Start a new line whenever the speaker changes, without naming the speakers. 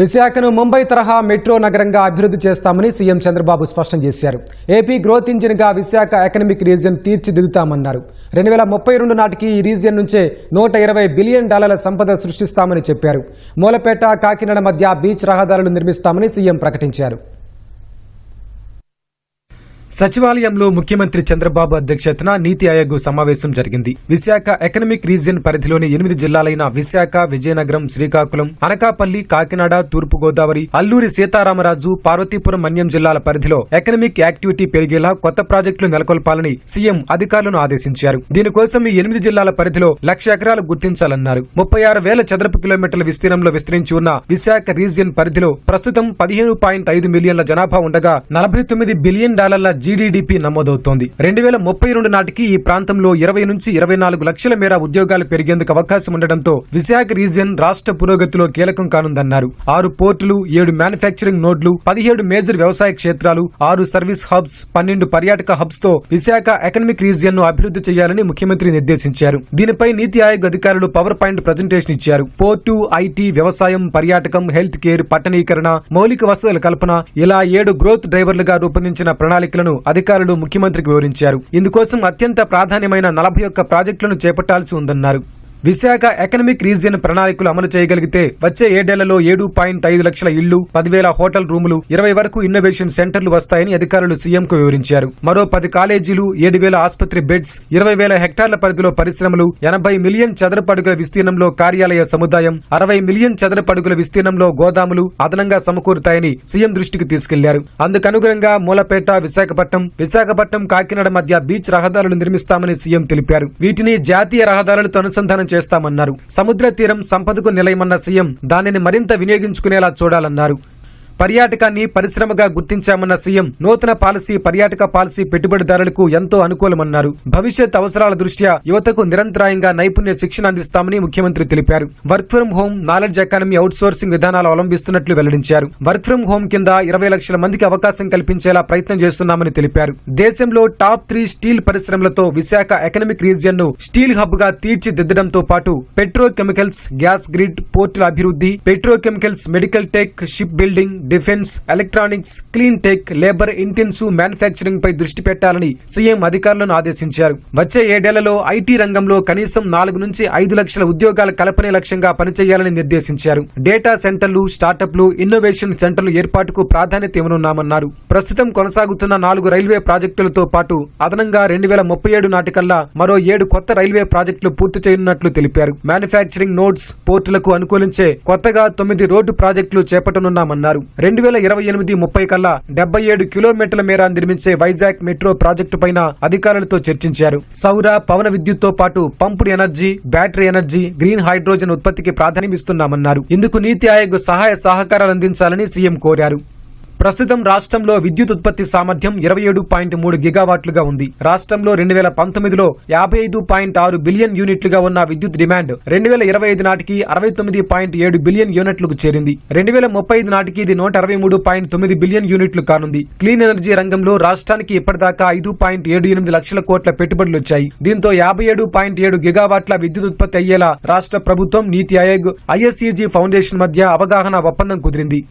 విశాఖను ముంబై తరహా మెట్రో నగరంగా అభివృద్ధి చేస్తామని సీఎం చంద్రబాబు స్పష్టం చేశారు. ఏపీ గ్రోత్ ఇంజిన్గా విశాఖ ఎకనమిక్ రీజియన్ తీర్చిదిద్దుతామన్నారు. రెండు వేల ముప్పై రెండు నాటికి ఈ రీజియన్ నుంచే నూట ఇరవై బిలియన్ డాలర్ల సంపద సృష్టిస్తామని చెప్పారు. మూలపేట కాకినాడ మధ్య బీచ్ రహదారులు నిర్మిస్తామని సీఎం ప్రకటించారు. సచివాలయంలో ముఖ్యమంత్రి చంద్రబాబు అధ్యక్షతన నీతి ఆయోగ్ సమావేశం జరిగింది. విశాఖ ఎకనమిక్ రీజియన్ పరిధిలోని ఎనిమిది జిల్లాలైన విశాఖ విజయనగరం శ్రీకాకుళం అనకాపల్లి కాకినాడ తూర్పు గోదావరి అల్లూరి సీతారామరాజు పార్వతీపురం మన్యం జిల్లాల పరిధిలో ఎకనమిక్ యాక్టివిటీ పెరిగేలా కొత్త ప్రాజెక్టులు నెలకొల్పాలని సీఎం అధికారులను ఆదేశించారు. దీనికోసం ఈ ఎనిమిది జిల్లాల పరిధిలో లక్ష ఎకరాలు గుర్తించాలన్నారు. ముప్పై ఆరు వేల చదరపు కిలోమీటర్ల విస్తీర్ణంలో విస్తరించి ఉన్న విశాఖ రీజియన్ పరిధిలో ప్రస్తుతం పదిహేను పాయింట్ ఐదు మిలియన్ల జనాభా ఉండగా నలభై తొమ్మిది బిలియన్ డాలర్ల జీడీడీపీ నమోదవుతోంది. రెండు వేల ముప్పై రెండు నాటికి ఈ ప్రాంతంలో ఇరవై నుంచి ఇరవై నాలుగు లక్షల మేర ఉద్యోగాలు పెరిగేందుకు అవకాశం ఉండడంతో విశాఖ రీజియన్ రాష్ట్ర పురోగతిలో కీలకం కానుందన్నారు. ఆరు పోర్టులు ఏడు మ్యానుఫ్యాక్చరింగ్ నోడ్లు పదిహేడు మేజర్ వ్యవసాయ క్షేత్రాలు ఆరు సర్వీస్ హబ్స్ పన్నెండు పర్యాటక హబ్స్తో విశాఖ ఎకనమిక్ రీజియన్ను అభివృద్ధి చేయాలని ముఖ్యమంత్రి నిర్దేశించారు. దీనిపై నీతి ఆయోగ్ అధికారులు పవర్ పాయింట్ ప్రజెంటేషన్ ఇచ్చారు. పోర్టు ఐటీ వ్యవసాయం పర్యాటకం హెల్త్ కేర్ పట్టణీకరణ మౌలిక వసతుల కల్పన ఇలా ఏడు గ్రోత్ డ్రైవర్లుగా రూపొందించిన ప్రణాళికలను అధికారులు ముఖ్యమంత్రికి వివరించారు. ఇందుకోసం అత్యంత ప్రాధాన్యమైన నలభై ఒక్క ప్రాజెక్టులను చేపట్టాల్సి ఉందన్నారు. విశాఖ ఎకనమిక్ రీజియన్ ప్రణాళికలు అమలు చేయగలిగితే వచ్చే ఏడేళ్ళలో ఏడు పాయింట్ ఐదు లక్షల ఇళ్ళు పదివేల హోటల్ రూములు ఇరవై వరకు ఇన్నోవేషన్ సెంటర్లు వస్తాయని అధికారులు సీఎంకు వివరించారు. మరో పది కాలేజీలు ఏడు వేల ఆసుపత్రి బెడ్స్ ఇరవై వేల హెక్టార్ల పరిధిలో పరిశ్రమలు ఎనభై మిలియన్ చదరపడుగుల విస్తీర్ణంలో కార్యాలయ సముదాయం అరవై మిలియన్ చదరపడుగుల విస్తీర్ణంలో గోదాములు అదనంగా సమకూరుతాయని సీఎం దృష్టికి తీసుకెళ్ళారు. అందుకనుగుణంగా మూలపేట విశాఖపట్నం విశాఖపట్నం కాకినాడ మధ్య బీచ్ రహదారులు నిర్మిస్తామని సీఎం తెలిపారు. వీటిని జాతీయ రహదారులతో అనుసంధానం చేస్తామన్నారు. సముద్ర తీరం సంపదకు నిలయమన్న సీఎం దానిని మరింత వినియోగించుకునేలా చూడాలన్నారు. పర్యాటకాన్ని పరిశ్రమగా గుర్తించామన్న సీఎం నూతన పాలసీ పర్యాటక పాలసీ పెట్టుబడిదారులకు ఎంతో అనుకూలమన్నారు. భవిష్యత్ అవసరాల దృష్ట్యా యువతకు నిరంతరాయంగా నైపుణ్య శిక్షణ అందిస్తామని ముఖ్యమంత్రి తెలిపారు. Work from home knowledge academy outsourcing విధానాలు అవలంబిస్తున్నట్లు వెల్లడించారు. వర్క్ ఫ్రం హోం కింద ఇరవై లక్షల మందికి అవకాశం కల్పించేలా ప్రయత్నం చేస్తున్నామని తెలిపారు. దేశంలో టాప్ త్రీ స్టీల్ పరిశ్రమలతో విశాఖ ఎకనమిక్ రీజియన్ను స్టీల్ హబ్గా తీర్చిదిద్దడంతో పాటు పెట్రోకెమికల్స్ గ్యాస్ గ్రిడ్ పోర్టుల అభివృద్ధి petrochemicals medical tech shipbuilding defence electronics clean tech labour intensive manufacturing పై దృష్టి పెట్టాలని సీఎం అధికారులను ఆదేశించారు. వచ్చే ఏడేళ్ళలో ఐటీ రంగంలో కనీసం నాలుగు నుంచి ఐదు లక్షల ఉద్యోగాల కల్పనే లక్ష్యంగా పనిచేయాలని నిర్దేశించారు. డేటా సెంటర్లు స్టార్టప్లు ఇన్నోవేషన్ సెంటర్లు ఏర్పాటుకు ప్రాధాన్యత ఇవ్వనున్నామన్నారు. ప్రస్తుతం కొనసాగుతున్న నాలుగు రైల్వే ప్రాజెక్టులతో పాటు అదనంగా రెండు వేల ముప్పై ఏడు నాటికల్లా మరో ఏడు కొత్త రైల్వే ప్రాజెక్టులు పూర్తి చేయనున్నట్లు తెలిపారు. మ్యానుఫ్యాక్చరింగ్ నోడ్స్ పోర్టులకు అనుకూలించే కొత్తగా తొమ్మిది రోడ్డు ప్రాజెక్టులు చేపట్టనున్నామన్నారు. రెండు వేల ఇరవై ఎనిమిది ముప్పై కల్లా డెబ్బై ఏడు కిలోమీటర్ల మేర నిర్మించే వైజాగ్ మెట్రో ప్రాజెక్టు పైన అధికారులతో చర్చించారు. సౌర పవన విద్యుత్తో పాటు పంపుడు energy battery energy green hydrogen ఉత్పత్తికి ప్రాధాన్యమిస్తున్నామన్నారు. ఇందుకు నీతి ఆయోగ్ సహాయ సహకారాలు అందించాలని సీఎం కోరారు. ప్రస్తుతం రాష్ట్రంలో విద్యుత్ ఉత్పత్తి సామర్థ్యం ఇరవై ఏడు పాయింట్ మూడు గిగావాట్లుగా ఉంది. రాష్ట్రంలో రెండు వేల పంతొమ్మిదిలో యాభై ఐదు పాయింట్ ఆరు బిలియన్ యూనిట్లుగా ఉన్న విద్యుత్ డిమాండ్ రెండు వేల ఇరవై ఐదు నాటికి అరవై తొమ్మిది పాయింట్ ఏడు బిలియన్ యూనిట్లకు చేరింది. రెండు వేల ముప్పై ఐదు నాటికి ఇది నూట అరవై మూడు పాయింట్ తొమ్మిది బిలియన్ యూనిట్లు కానుంది. క్లీన్ ఎనర్జీ రంగంలో రాష్ట్రానికి ఇప్పటిదాకా ఐదు పాయింట్ ఏడు ఎనిమిది లక్షల కోట్ల పెట్టుబడులు వచ్చాయి. దీంతో యాభై ఏడు పాయింట్ ఏడు గిగావాట్ల విద్యుత్ ఉత్పత్తి అయ్యేలా రాష్ట్ర ప్రభుత్వం నీతి ఆయోగ్ ఐఎస్ఈజీ ఫౌండేషన్ మధ్య అవగాహన ఒప్పందం కుదిరింది.